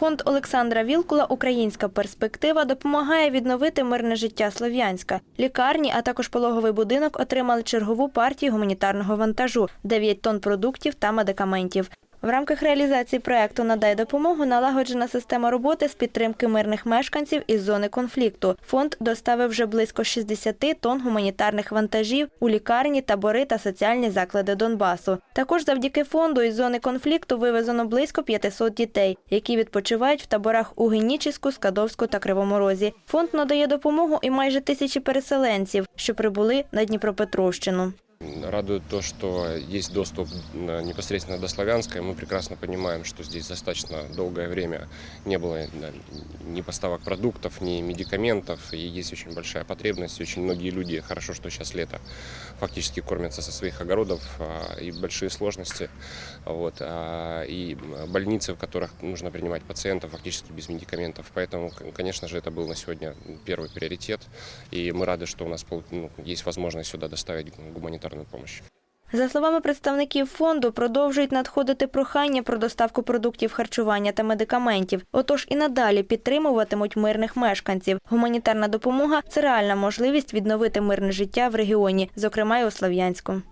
Фонд Олександра Вілкула Українська перспектива допомагає відновити мирне життя Слов'янська. Лікарні, а також пологовий будинок отримали чергову партію гуманітарного вантажу 9 тонн продуктів та медикаментів. В рамках реалізації проекту Надай допомогу налагоджена система роботи з підтримки мирних мешканців із зони конфлікту. Фонд доставив вже близько 60 тонн гуманітарних вантажів у лікарні, табори та соціальні заклади Донбасу. Також завдяки фонду із зони конфлікту вивезено близько 500 дітей, які відпочивають в таборах у Генічіську, Скадовську та Кривому Розі. Фонд надає допомогу і майже тисячі переселенців, що прибули на Дніпропетровщину. Радует то, что есть доступ э, непосредственно до Славянска. Мы прекрасно понимаем, что здесь достаточно долгое время не было ни поставок продуктов, ни медикаментов. И есть очень большая потребность. Очень многие люди, хорошо, что сейчас лето, фактически кормятся со своих огородов. а, И большие сложности. Вот, а, и больницы, в которых нужно принимать пациентов, фактически без медикаментов. Поэтому, конечно же, это был на сегодня первый приоритет. И мы рады, что у нас ну, есть возможность сюда доставить гуманитарную помощь. За словами представників фонду, продовжують надходити прохання про доставку продуктів харчування та медикаментів. Отож і надалі підтримуватимуть мирних мешканців. Гуманітарна допомога це реальна можливість відновити мирне життя в регіоні, зокрема й у Слов'янську.